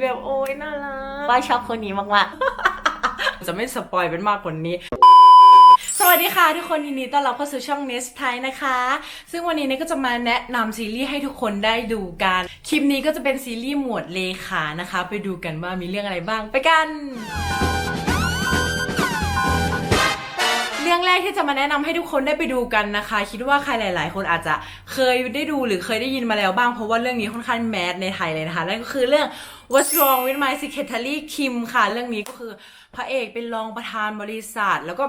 แบบโอ้ยน่ารักว่าชอบคนนี้มากๆ จะไม่สปอยเป็นมากกว่านี้ สวัสดีค่ะทุกคนยินดีต้อนรับเข้าสู่ช่อง Nest Thai นะคะ ซึ่งวันนี้เนยก็จะมาแนะนำซีรีส์ให้ทุกคนได้ดูกัน คลิปนี้ก็จะเป็นซีรีส์หมวดเลขานะคะ ไปดูกันว่ามีเรื่องอะไรบ้างไปกัน รื่องแรกที่จะมาแนะนำให้ทุกคนได้ไปดูกันนะคะ คิดว่าใครหลาย ๆ คนอาจจะเคยได้ดูหรือเคยได้ยินมาแล้วบ้างเพราะว่าเรื่องนี้ค่อนข้างแมสในไทยเลยนะคะนั่นก็คือเรื่อง What's Wrong with My Secretary Kim ค่ะ เรื่องนี้ก็คือ ระเอกเป็นรองประธานบริษัท แล้วก็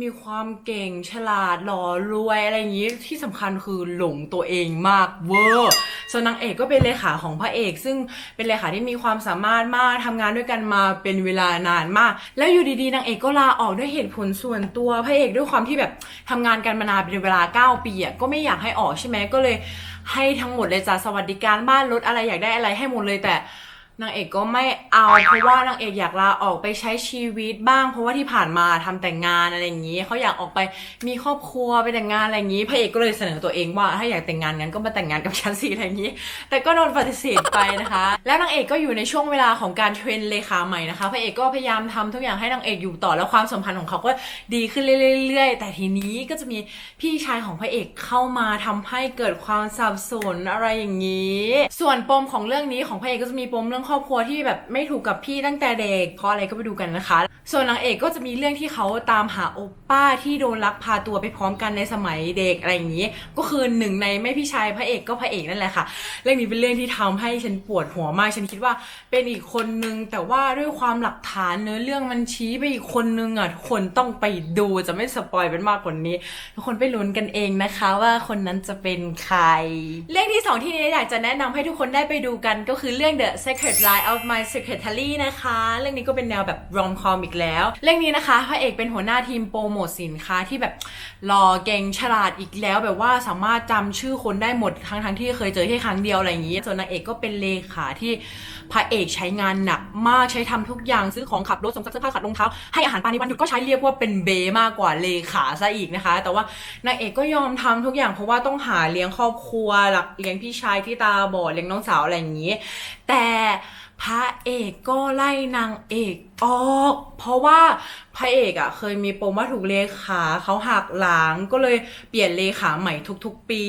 มีความเก่งฉลาดหล่อรวยอะไรอย่างนี้ที่สำคัญคือหลงตัวเองมากเวอร์ส่วนนางเอกก็เป็นเลขาของพระเอก ซึ่งเป็นเลขาที่มีความสามารถมากทำงานด้วยกันมาเป็นเวลานานมาก แล้วอยู่ดีๆนางเอกก็ลาออกด้วยเหตุผลส่วนตัวพระเอกด้วยความที่แบบทำงานกันมานานเป็นเวลา 9 ปีอะก็ไม่อยากให้ออกใช่ไหมก็เลยให้ทั้งหมดเลยจ้ะสวัสดิการบ้านรถอะไรอยากได้อะไรให้หมดเลยแต่ นางเอกก็ไม่เอาเพราะว่านางเอกอยากลาออกไปใช้ชีวิตบ้าง เพราะว่าที่ผ่านมาทำแต่งงานอะไรอย่างนี้เขาอยากออกไปมีครอบครัวไปแต่งงานอะไรอย่างนี้พระเอกก็เลยเสนอตัวเองว่าถ้าอยากแต่งงานงั้นก็มาแต่งงานกับฉันสิอะไรอย่างนี้ แต่ก็โดนปฏิเสธไปนะคะ แล้วนางเอกก็อยู่ในช่วงเวลาของการเทรนเลขาใหม่นะคะพระเอกก็พยายามทำทุกอย่างให้นางเอกอยู่ต่อแล้วความสัมพันธ์ของเขาก็ดีขึ้นเรื่อยๆ แต่ทีนี้ก็จะมีพี่ชายของพระเอกเข้ามาทำให้เกิดความสับสนอะไรอย่างนี้ ส่วนปมของเรื่องนี้ของพระเอกก็จะมีปมเรื่องครอบครัวที่แบบไม่ถูกกับพี่ตั้งแต่เด็กเพราะอะไรก็ไปดูกันนะคะ ส่วนนางเอกก็จะมีเรื่องที่เขาตามหาโอป้าที่โดนลักพาตัวไปพร้อมกันในสมัยเด็กอะไรอย่างนี้ ก็คือหนึ่งในไม่พี่ชายพระเอกก็พระเอกนั่นแหละค่ะ เรื่องนี้เป็นเรื่องที่ทำให้ฉันปวดหัวมาก ฉันคิดว่าเป็นอีกคนนึงแต่ว่าด้วยความหลักฐานเนื้อเรื่องมันชี้ไปอีกคนนึงอะทุกคนต้องไปดูจะไม่สปอยเป็นมากกว่านี้ทุกคนไปลุ้นกันเองนะคะว่าคนนั้นจะเป็นใคร เรื่องที่สองที่เนยอยากจะแนะนำให้ทุกคนได้ไปดูกันก็คือเรื่อง The Secret Life of My Secretary นะคะ เรื่องนี้ก็เป็นแนวแบบ rom com อีกแล้ว เรื่องนี้นะคะพระเอกเป็นหัวหน้าทีมโปรโมทสินค้าที่แบบหล่อเก่งฉลาดอีกแล้วแบบว่าสามารถจำชื่อคนได้หมดทั้งทั้งๆที่เคยเจอแค่ครั้งเดียวอะไรอย่างนี้ ส่วนนางเอกก็เป็นเลขาที่พระเอกใช้งานหนักมากใช้ทำทุกอย่างซื้อของขับรถส่งซักเสื้อผ้าขัดรองเท้าให้อาหารปลาในวันหยุดก็ใช้เรียกว่าเป็นเบมากกว่าเลขาซะอีกนะคะ แต่ว่านางเอกก็ยอมทำทุกอย่างเพราะว่าต้องหาเลี้ยงครอบครัวหลักเลี้ยงพี่ชายที่ตาบอดเลี้ยงน้องสาวอะไรอย่างนี้ แต่ พระเอกก็ไล่นางเอกออก เพราะว่าพระเอกอะ่ะ เคยมีปมว่าถูกเลขาเขาหักหลังก็เลยเปลี่ยนเลขาใหม่ทุกๆปี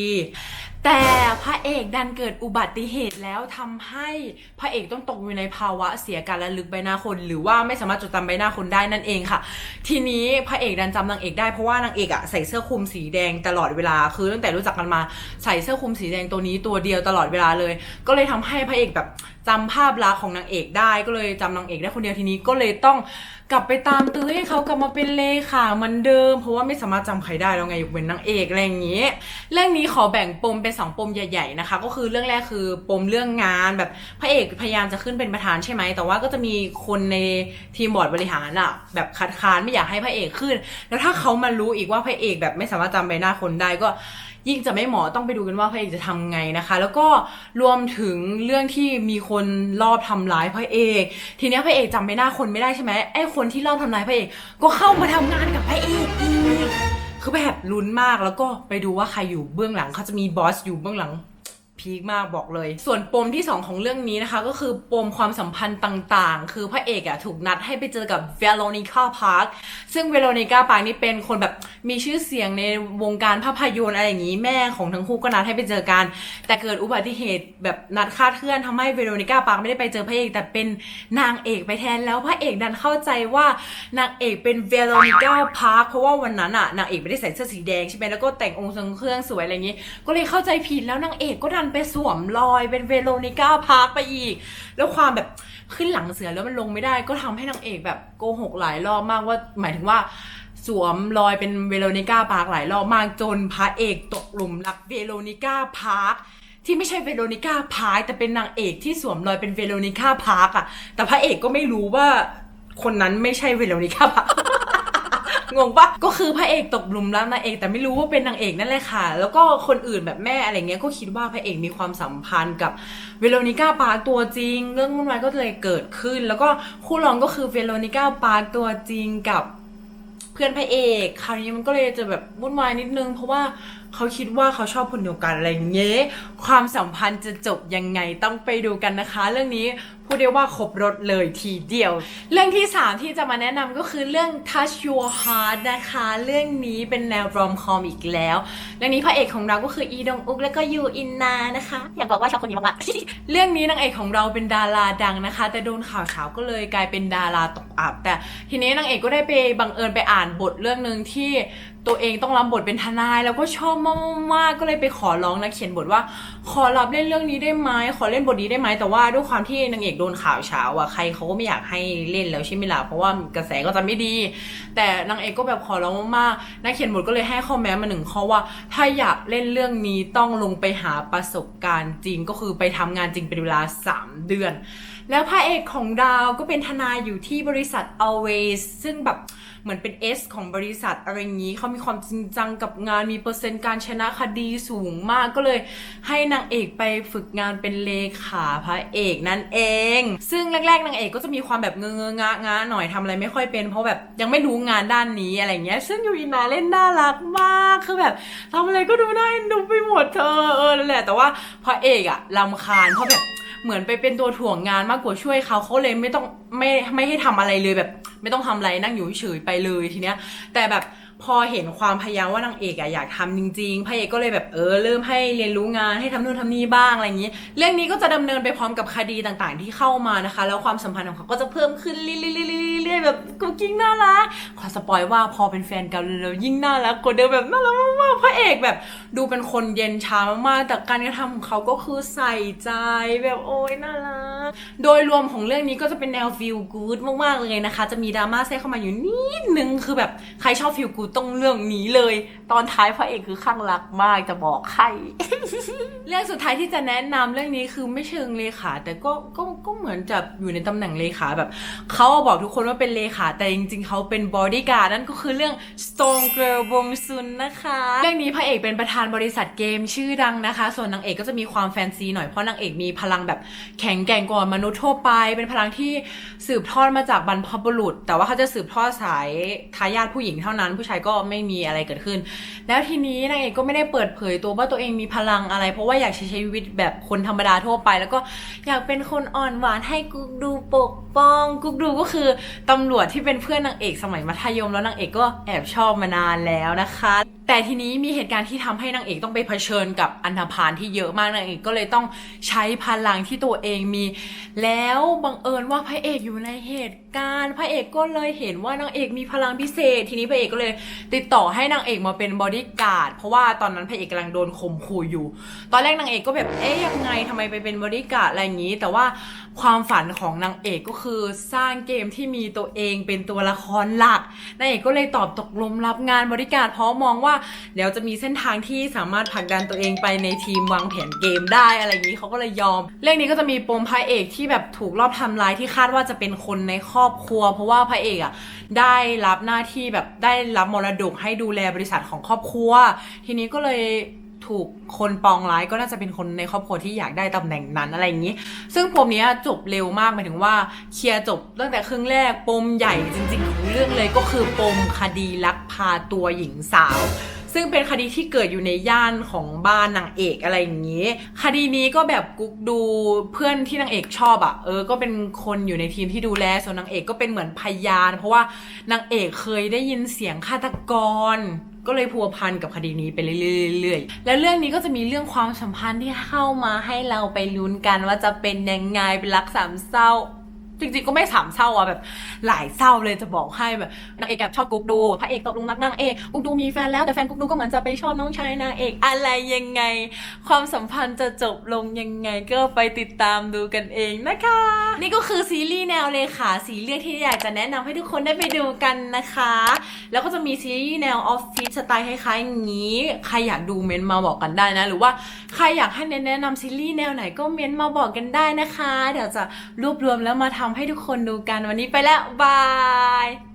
แต่พระเอกดันเกิดอุบัติเหตุแล้วทำให้พระเอกต้องตกอยู่ในภาวะเสียการระลึกใบหน้าคน หรือว่าไม่สามารถจดจำใบหน้าคนได้นั่นเองค่ะ ทีนี้พระเอกดันจำนางเอกได้เพราะว่านางเอกอะใส่เสื้อคลุมสีแดงตลอดเวลาคือตั้งแต่รู้จักกันมาใส่เสื้อคลุมสีแดงตัวนี้ตัวเดียวตลอดเวลาเลย ก็เลยทำให้พระเอกแบบ จำภาพลักษณ์ของนางเอกได้ก็เลยจำนางเอกได้คนเดียวทีนี้ก็เลยต้องกลับไปตามตื้อให้เขากลับมาเป็นเลขาเหมือนเดิม เพราะว่าไม่สามารถจำใครได้แล้วไงยกเว้นนางเอกอะไรอย่างนี้เรื่องนี้ขอแบ่งปมเป็นสองปมใหญ่ ๆนะคะ ก็คือเรื่องแรกคือปมเรื่องงานแบบพระเอกพยายามจะขึ้นเป็นประธานใช่ไหมแต่ว่าก็จะมีคนในทีมบอร์ดบริหารอะแบบคัดค้านไม่อยากให้พระเอกขึ้น แล้วถ้าเขามารู้อีกว่าพระเอกแบบไม่สามารถจำใบหน้าคนได้ก็ ยิ่งจะไม่เหมาะต้องไปดูกันว่าพระเอกจะทำไงนะคะ แล้วก็รวมถึงเรื่องที่มีคนรอบทำร้ายพระเอก ทีนี้พระเอกจำไม่หน้าคนไม่ได้ใช่ไหมไอ้คนที่รอบทำร้ายพระเอก ก็เข้ามาทำงานกับพระเอกอีกคือแบบลุ้นมากแล้วก็ไปดูว่าใครอยู่เบื้องหลังเขาจะมีบอสอยู่เบื้องหลัง พีคมากบอกเลย ส่วนปมที่ 2 ของเรื่องนี้นะคะ ก็คือปมความสัมพันธ์ต่างๆ คือพระเอกอะถูกนัดให้ไปเจอกับเวโรนิก้าพาร์คซึ่งเวโรนิก้าพาร์คนี่เป็นคนแบบมีชื่อเสียงในวงการภาพยนตร์อะไรอย่างนี้แม่ของทั้งคู่ก็นัดให้ไปเจอกัน แต่เกิดอุบัติเหตุแบบนัดคาดเคลื่อนทำให้เวโรนิก้าพาร์คไม่ได้ไปเจอพระเอกแต่เป็นนางเอกไปแทนแล้วพระเอกดันเข้าใจว่านางเอกเป็นเวโรนิก้าพาร์คเพราะว่าวันนั้นอะนางเอกไม่ได้ใส่เสื้อสีแดงใช่ไหมแล้วก็แต่งองค์ทรงเครื่องสวยอะไรอย่างนี้ ก็เลยเข้าใจผิดแล้วนางเอกก็ดันไปสวมรอยเป็นเวโรนิก้าพาร์คไปอีก แล้วความแบบขึ้นหลังเสือแล้วมันลงไม่ได้ ก็ทำให้นางเอกแบบโกหกหลายรอบมากว่า หมายถึงว่าสวมรอยเป็นเวโรนิก้าพาร์คหลายรอบมากจนพระเอกตกหลุมรักเวโรนิก้าพาร์คที่ไม่ใช่เวโรนิก้าพาร์คแต่เป็นนางเอกที่สวมรอยเป็นเวโรนิก้าพาร์คอะแต่พระเอกก็ไม่รู้ว่าคนนั้นไม่ใช่เวโรนิก้าพาร์ค งงปะก็คือพระเอกตกหลุมรักนางเอกแต่ไม่รู้ว่าเป็นนางเอกนั่นแหละค่ะ แล้วก็คนอื่นแบบแม่อะไรเงี้ยก็คิดว่าพระเอกมีความสัมพันธ์กับเวโรนิก้าปาร์คตัวจริง เรื่องวุ่นวายก็เลยเกิดขึ้น แล้วก็คู่รองก็คือเวโรนิก้าปาร์คตัวจริงกับเพื่อนพระเอก คราวนี้มันก็เลยจะแบบวุ่นวายนิดนึงเพราะว่าเขาคิดว่าเขาชอบคนเดียวกันอะไรเงี้ยความสัมพันธ์จะจบยังไงต้องไปดูกันนะคะ เรื่องนี้พูดได้ว่าครบรถเลยทีเดียว เรื่องที่ 3 ที่จะมาแนะนำก็คือเรื่อง Touch Your Heart นะคะ เรื่องนี้เป็นแนว rom com อีกแล้ว เรื่องนี้พระเอกของเราก็คืออีดงอุกและก็ยูอินนานะคะ อยากบอกว่าชอบคนนี้มากเรื่องนี้นางเอกของเราเป็นดาราดังนะคะ แต่โดนข่าวเช้าก็เลยกลายเป็นดาราตกอับ แต่ทีนี้นางเอกก็ได้ไปบังเอิญไปอ่านบทเรื่องหนึ่งที่ตัวเองต้องรับบทเป็นทนายแล้วก็ชอบมากๆก็เลยไปขอร้องนักเขียนบทว่า ขอรับเล่นเรื่องนี้ได้ไหมขอเล่นบทนี้ได้ไหมแต่ว่าด้วยความที่นางเอกโดนข่าวเช้าอะใครเขาก็ไม่อยากให้เล่นแล้วใช่ไหมล่ะเพราะว่ากระแสก็จะไม่ดี แต่นางเอกก็แบบขอร้องมากๆนักเขียนบทก็เลยให้ข้อแม้มาหนึ่งข้อว่า ถ้าอยากเล่นเรื่องนี้ต้องลงไปหาประสบการณ์จริงก็คือไปทำงานจริงเป็นเวลา 3 เดือน แล้วพระเอกของดาวก็เป็นทนายอยู่ที่บริษัท Always ซึ่งแบบเหมือนเป็น S ของบริษัทอะไรอย่างนี้เขามีความจริงจังกับงานมีเปอร์เซ็นต์การชนะคดีสูงมากก็เลยให้นางเอกไปฝึกงานเป็นเลขาพระเอกนั่นเอง ซึ่งแรกๆนางเอกก็จะมีความแบบเงอเงงะงะหน่อยทำอะไรไม่ค่อยเป็น เพราะแบบยังไม่รู้งานด้านนี้อะไรเงี้ย ซึ่งยูอินาเล่นน่ารักมากคือแบบทำอะไรก็ดูน่าดูไปหมดเธอเออแหละแต่ว่าพระเอกอะลำคาญเพราะแบบ เหมือนไปเป็นตัวถ่วงงานมากกว่าช่วยเขาเขาเลยไม่ต้องไม่ไม่ให้ทำอะไรเลยแบบ ไม่ต้องทำอะไรนั่งอยู่เฉยไปเลยทีเนี้ย แต่แบบพอเห็นความพยายามว่านางเอกอะอยากทำจริงๆพระเอกก็เลยแบบเออเริ่มให้เรียนรู้งานให้ทำนู่นทำนี่บ้างอะไรอย่างนี้ เรื่องนี้ก็จะดำเนินไปพร้อมกับคดีต่างๆ ที่เข้ามานะคะ แล้วความสัมพันธ์ของเขาก็จะเพิ่มขึ้นเรื่อยๆแบบกุ๊กกิ๊กน่ารักขอสปอยว่าพอเป็นแฟนกันแล้วยิ่งน่ารักกว่าเดิมแบบน่ารักมากพระเอกแบบดูเป็นคนเย็นชามากๆแต่การกระทำของเขาก็คือใส่ใจแบบโอ้ยน่ารักโดยรวมของเรื่องนี้ก็จะเป็นแนว feel good มากๆเลยนะคะ จะมีดราม่าแทรกเข้ามาอยู่นิดนึงคือแบบใครชอบ feel good ต้องเรื่องนี้เลย ตอนท้ายพระเอกคือข้างรักมากจะบอกใครเรื่องสุดท้ายที่จะแนะนำเรื่องนี้คือไม่เชิงเลขา แต่ก็ก็ก็เหมือนจะอยู่ในตำแหน่งเลขาแบบเขาบอกทุกคนว่าเป็นเลขาแต่จริง ๆเขาเป็นบอดี้การ์ดนั่นก็คือเรื่อง Stone Girl บงซุนนะคะเรื่องนี้พระเอกเป็นประธานบริษัทเกมชื่อดังนะคะ ส่วนนางเอกก็จะมีความแฟนซีหน่อยเพราะนางเอกมีพลังแบบแข็งแกร่งกว่ามนุษย์ทั่วไป เป็นพลังที่สืบทอดมาจากบรรพบุรุษ แต่ว่าเขาจะสืบทอดสายทายาทผู้หญิงเท่านั้น ผู้ชายก็ไม่มีอะไรเกิดขึ้น แล้วทีนี้นางเอกก็ไม่ได้เปิดเผยตัวว่าตัวเองมีพลังอะไร เพราะว่าอยากใช้ชีวิตแบบคนธรรมดาทั่วไป แล้วก็อยากเป็นคนอ่อนหวานให้กุ๊กดูปกป้องกุ๊กดูก็คือตำรวจที่เป็นเพื่อนนางเอกสมัยมัธยมแล้วนางเอกก็แอบชอบมานานแล้วนะคะ แต่ทีนี้มีเหตุการณ์ที่ทำให้นางเอกต้องไปเผชิญกับอันธพาลที่เยอะมากนางเอกก็เลยต้องใช้พลังที่ตัวเองมี แล้วบังเอิญว่าพระเอกอยู่ในเหตุ การพระเอกก็เลยเห็นว่านางเอกมีพลังพิเศษ ทีนี้พระเอกก็เลย ติดต่อให้นางเอกมาเป็นบอดี้การ์ดเพราะว่าตอนนั้นพระเอกกำลังโดนข่มขู่อยู่ ตอนแรกนางเอกก็แบบเอ๊ยยังไงทำไมไปเป็นบอดี้การ์ดอะไรอย่างนี้ แต่ว่าความฝันของนางเอกก็คือสร้างเกมที่มีตัวเองเป็นตัวละครหลักนางเอกก็เลยตอบตกลงรับงานบริการดเพราะมองว่าเดี๋ยวจะมีเส้นทางที่สามารถผลักดันตัวเองไปในทีมวางแผนเกมได้อะไรอย่างนี้เขาก็เลยยอม เรื่องนี้ก็จะมีปมพระเอกที่แบบถูกรอบทำร้ายที่คาดว่าจะเป็นคนในครอบครัว เพราะว่าพระเอกอะได้รับหน้าที่แบบได้รับมรดกให้ดูแลบริษัทของครอบครัว ทีนี้ก็เลยถูกคนปองร้ายก็น่าจะเป็นคนในครอบครัวที่อยากได้ตำแหน่งนั้นอะไรอย่างนี้ ซึ่งปมเนี้ยจบเร็วมากหมายถึงว่าเคลียร์จบตั้งแต่ครึ่งแรกปมใหญ่จริงๆของเรื่องเลยก็คือปมคดีลักพาตัวหญิงสาว ซึ่งเป็นคดีที่เกิดอยู่ในย่านของบ้านนางเอกอะไรอย่างนี้ คดีนี้ก็แบบกุ๊กดูเพื่อนที่นางเอกชอบอะ่ะเออก็เป็นคนอยู่ในทีมที่ดูแลส่วนนางเอกก็เป็นเหมือนพยาน เพราะว่านางเอกเคยได้ยินเสียงฆาตกรก็เลยพัวพันกับคดีนี้ไปเรื่อยๆ แล้วเรื่องนี้ก็จะมีเรื่องความสัมพันธ์ที่เข้ามาให้เราไปลุ้นกันว่าจะเป็นยังไงเป็นรักสามเศร้า จริงๆก็ไม่สามเศร้าอะแบบ หลายเศร้าเลยจะบอกให้แบบนางเอกแอบชอบกุ๊กดูพระเอกตกลงรักนางเอกกุ๊กดูมีแฟนแล้วแต่แฟนกุ๊กดูก็เหมือนจะไปชอบน้องชายนางเอกอะไรยังไง ความสัมพันธ์จะจบลงยังไงก็ไปติดตามดูกันเองนะคะ นี่ก็คือซีรีส์แนวเลขาสีเลือดที่อยากจะแนะนำให้ทุกคนได้ไปดูกันนะคะ แล้วก็จะมีซีรีส์แนวออฟฟิศสไตล์คล้ายๆอย่างนี้ ใครอยากดูเม้นมาบอกกันได้นะ หรือว่าใครอยากให้เน้นแนะนำซีรีส์แนวไหนก็เม้นมาบอกกันได้นะคะ เดี๋ยวจะรวบรวมแล้วมาทำให้ทุกคนดูกันวันนี้ไปแล้วบาย